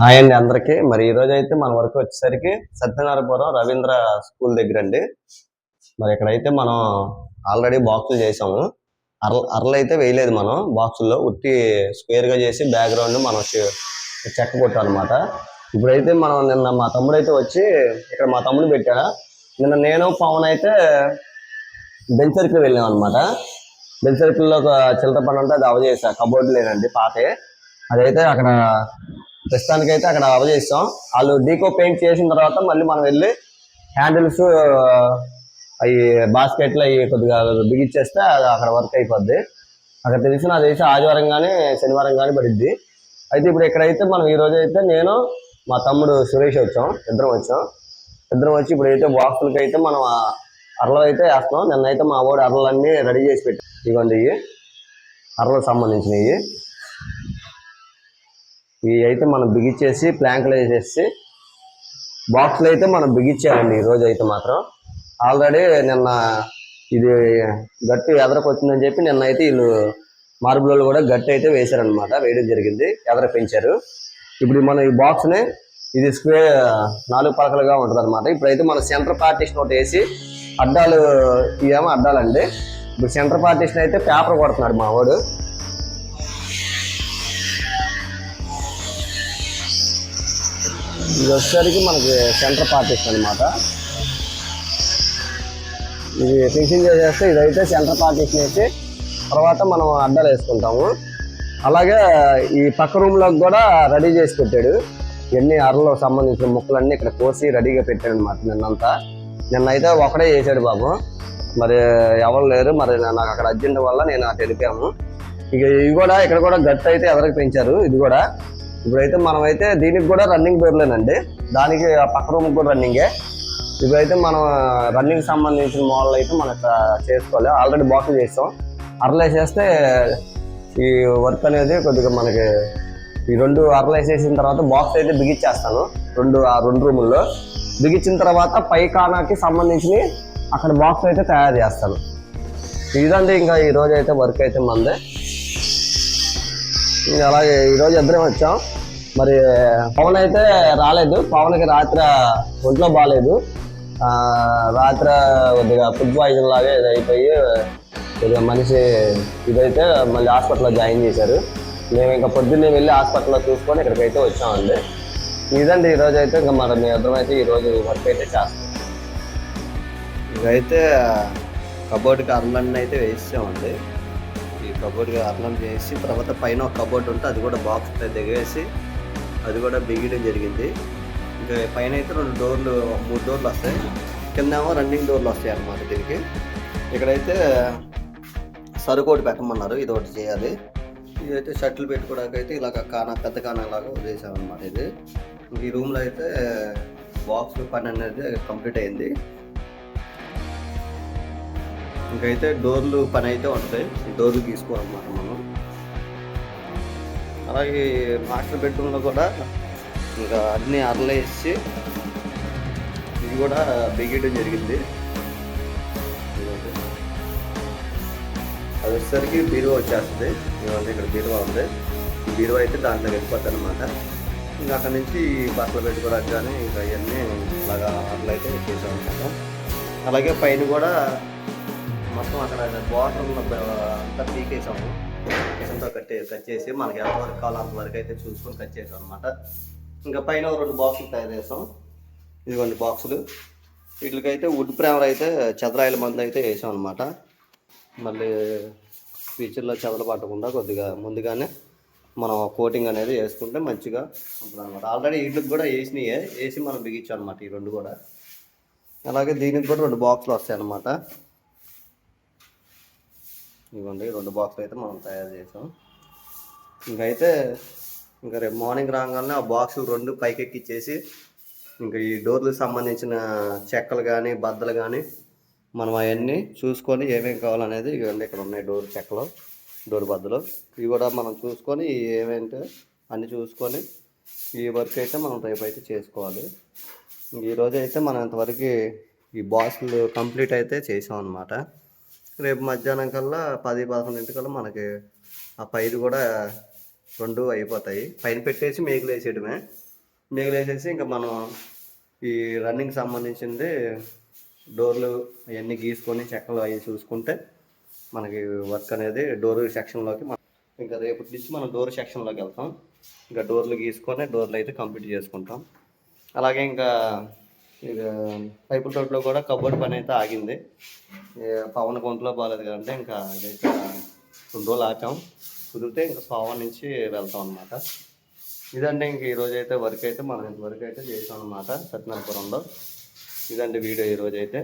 Hi అండి అందరికి. మరి ఈ రోజు అయితే మన వరకు వచ్చేసరికి సత్యనారాయణపురం రవీంద్ర స్కూల్ దగ్గర అండి మరి ఇక్కడైతే మనం ఆల్రెడీ బాక్సులు చేసాము. అర్ల అర్లు అయితే వేయలేదు మనం బాక్సుల్లో. ఉట్టి స్క్వేర్గా చేసి బ్యాక్గ్రౌండ్ మనం చెక్క కొట్టాం అనమాట ఇప్పుడైతే మనం నిన్న మా తమ్ముడు అయితే వచ్చి ఇక్కడ మా తమ్ముడు పెట్టాడు. నిన్న నేను పవన్ అయితే బెంచ్ సర్కిల్ వెళ్ళాం అనమాట బెంచ్ సర్కిల్లో ఒక చిల్లర పని ఉంటే అది అవజేసా. కబోర్డ్ లేదండి పాతే. అదైతే అక్కడ ప్రస్తుతానికి అయితే అక్కడ అవజేస్తాం వాళ్ళు డీకో పెయింట్ చేసిన తర్వాత మళ్ళీ మనం వెళ్ళి హ్యాండిల్స్ అవి బాస్కెట్లు అవి కొద్దిగా బిగిచ్చేస్తే అది అక్కడ వర్క్ అయిపోద్ది. అక్కడ తెలిసి నా తెలిసి ఆదివారం కానీ శనివారం కానీ పడిద్ది. అయితే ఇప్పుడు ఇక్కడైతే మనం ఈ రోజు అయితే నేను మా తమ్ముడు సురేష్ వచ్చాం ఇద్దరం వచ్చాం. ఇద్దరం వచ్చి ఇప్పుడు అయితే బాక్సులకి అయితే మనం అరలు అయితే వేస్తాం నిన్నైతే మా వాడు అరలన్నీ రెడీ చేసి పెట్టి ఇవ్వండి ఇవి అరలకు సంబంధించినవి ఇవి అయితే మనం బిగించేసి ప్లాంకులు వేసేసి బాక్స్లు అయితే మనం బిగించామండి ఈ రోజు అయితే మాత్రం. ఆల్రెడీ నిన్న ఇది గట్టి ఎదరకొచ్చిందని చెప్పి నిన్న అయితే వీళ్ళు మార్బుల్ కూడా గట్టి అయితే వేశారనమాట వేయడం జరిగింది ఎదర పెంచారు ఇప్పుడు మనం ఈ బాక్స్ని ఇది స్క్వేర్ నాలుగు పలకలుగా ఉంటుంది అనమాట ఇప్పుడైతే మనం సెంటర్ పార్టీషన్ ఒకటి వేసి అడ్డాలు ఇవేమో అడ్డాలండి ఇప్పుడు సెంటర్ పార్టీషన్ అయితే పేపర్ కొడుతున్నాడు మా వాడు. ఇది వచ్చేసరికి మనకి సెంటర్ పార్టీషన్ అనమాట ఇది ఫిక్సింగ్ చేసేస్తే ఇదైతే సెంటర్ పార్టీషన్ వేసి తర్వాత మనం అడ్డాలు వేసుకుంటాము. అలాగే ఈ పక్క రూమ్లోకి కూడా రెడీ చేసి పెట్టాడు. ఇవన్నీ అరలో సంబంధించిన ముక్కలన్నీ ఇక్కడ కోసి రెడీగా పెట్టాడు అనమాట నిన్నంతా. నిన్న అయితే ఒకడే చేశాడు బాబు. మరి ఎవరు లేరు మరి నాకు అక్కడ అర్జెంట్ వల్ల నేను అటు వెళ్ళిపోయాము. ఇక ఇవి కూడా ఇక్కడ కూడా గట్టు అయితే ఎవరికి పెంచారు? ఇది కూడా ఇప్పుడైతే మనమైతే దీనికి కూడా రన్నింగ్ పేర్లేనండి దానికి ఆ పక్క రూమ్ కూడా రన్నింగే ఇప్పుడైతే మనం రన్నింగ్ సంబంధించిన మోడల్ అయితే మనం చేసుకోవాలి. ఆల్రెడీ బాక్స్ చేస్తాం అరలేసేస్తే ఈ వర్క్ అనేది కొద్దిగా మనకి ఈ రెండు అరలేసేసిన తర్వాత బాక్స్ అయితే బిగించేస్తాను. రెండు ఆ రెండు రూముల్లో బిగించిన తర్వాత పై కానాకి సంబంధించి అక్కడ బాక్స్ అయితే తయారు చేస్తాను. ఇదండి ఇంకా ఈరోజు అయితే వర్క్ అయితే మందే అలాగే ఈరోజు ఇద్దరం వచ్చాం. మరి పవన్ అయితే రాలేదు. పవన్కి రాత్రి ఒంట్లో బాగాలేదు రాత్రి కొద్దిగా ఫుడ్ పాయిజన్ లాగా ఇది అయిపోయి కొద్దిగా మనిషి ఇదైతే మళ్ళీ హాస్పిటల్లో జాయిన్ చేశారు. మేము ఇంకా పొద్దున్నే వెళ్ళి హాస్పిటల్లో చూసుకొని ఇక్కడికైతే వచ్చామండి. ఇదండి ఈరోజు అయితే ఇంకా మరి మీ ఇద్దరం అయితే ఈరోజు వర్క్ అయితే చేస్తాం. ఇదైతే కబోర్డ్కి అర్లన్నీ అయితే వేసామండి ఈ కబోర్డ్గా అర్థం చేసి తర్వాత పైన ఒక కబోర్డ్ ఉంటే అది కూడా బాక్స్ దిగేసి అది కూడా బిగియడం జరిగింది. ఇంకా పైన అయితే రెండు డోర్లు మూడు డోర్లు వస్తాయి. కిందేమో రన్నింగ్ డోర్లు వస్తాయి అన్నమాట దీనికి. ఇక్కడైతే సరుకోటి పెట్టమన్నారు ఇది ఒకటి చేయాలి. ఇదైతే షర్ట్లు పెట్టుకోవడానికి అయితే ఇలాగ కానా పెద్ద కానా లాగా వదిలేసామన్నమాట ఇది. ఈ రూమ్లో అయితే బాక్స్ పని అనేది కంప్లీట్ అయింది. ఇంకైతే డోర్లు పని అయితే ఉంటాయి డోర్లు తీసుకోవాలన్నమాట మనం. అలాగే మాస్టర్ బెడ్రూమ్లో కూడా ఇంకా అన్ని అరలేసి ఇది కూడా బిగియడం జరిగింది. అది వచ్చేసరికి బీరువా వచ్చేస్తుంది. ఇవన్నీ ఇక్కడ బీరువా ఉంది. ఈ బీరువా అయితే దాంట్లో వెళ్ళిపోతుంది అనమాట ఇంకా అక్కడ నుంచి బట్టలు పెట్టుకోవడానికి కానీ ఇంకా ఇవన్నీ అలాగా అట్లయితే చేసాం అనమాట అలాగే పైన కూడా మొత్తం అక్కడ బార్డర్ ఉన్న అంతా పీకేసాము. కిచెన్తో కట్ కట్ చేసి మనకి ఎంతవరకు కావాలో అంతవరకు అయితే చూసుకొని కట్ చేసాం అనమాట ఇంకా పైన రెండు బాక్సులు తయారు చేసాం. ఇదిగోండి బాక్సులు వీటికైతే వుడ్ ప్రేమర్ అయితే చదరాయిల మందు అయితే వేసాం అనమాట మళ్ళీ ఫ్యూచర్లో చెదలు పట్టకుండా కొద్దిగా ముందుగానే మనం కోటింగ్ అనేది వేసుకుంటే మంచిగా ఉంటుంది అనమాట ఆల్రెడీ వీటికి కూడా వేసినాయే. వేసి మనం బిగించాం అనమాట ఈ రెండు కూడా. అలాగే దీనికి కూడా రెండు బాక్సులు వస్తాయి అన్నమాట ఇవ్వండి రెండు బాక్సులు అయితే మనం తయారు చేసాం. ఇంకైతే ఇంకా రేపు మార్నింగ్ రాగానే ఆ బాక్సులు రెండు పైకెక్కిచ్చేసి ఇంకా ఈ డోర్లకు సంబంధించిన చెక్కలు కానీ బద్దలు కానీ మనం అవన్నీ చూసుకొని ఏమేమి కావాలనేది ఇవన్నీ ఇక్కడ ఉన్నాయి డోర్ చెక్కలు డోర్ బద్దలు. ఇవి కూడా మనం చూసుకొని ఏమేంటో అన్నీ చూసుకొని ఈ వర్క్ అయితే మనం రేపు అయితే చేసుకోవాలి. ఈరోజు అయితే మనం ఇంతవరకు ఈ బాక్సులు కంప్లీట్ అయితే చేసాం అనమాట రేపు మధ్యాహ్నం కల్లా పది పదకొండింటికల్లా మనకి ఆ పైరు కూడా రెండు అయిపోతాయి. పైన పెట్టేసి మేకులు వేసేయడమే. మిగిలేసేసి ఇంకా మనం ఈ రన్నింగ్ సంబంధించింది డోర్లు అవన్నీ గీసుకొని చెక్కలు అవి చూసుకుంటే మనకి వర్క్ అనేది డోర్ సెక్షన్లోకి మనం ఇంకా రేపటి నుంచి మనం డోర్ సెక్షన్లోకి వెళ్తాం. ఇంకా డోర్లు గీసుకొని డోర్లు అయితే కంప్లీట్ చేసుకుంటాం. అలాగే ఇంకా ఇక పైపుల తోటలో కూడా కబోర్డ్ పని అయితే ఆగింది. పవన్ కొంట్లో బాగాలేదు కదంటే ఇంకా అదైతే రెండు రోజులు ఆచాం కుదిరితే ఇంకా సోమవారం నుంచి వెళ్తాం అనమాట ఇదండి ఇంక ఈరోజు అయితే వర్క్ అయితే మనం వర్క్ అయితే చేసాం అనమాట సత్యనారాయణపురంలో. ఇదండి వీడియో ఈరోజు అయితే.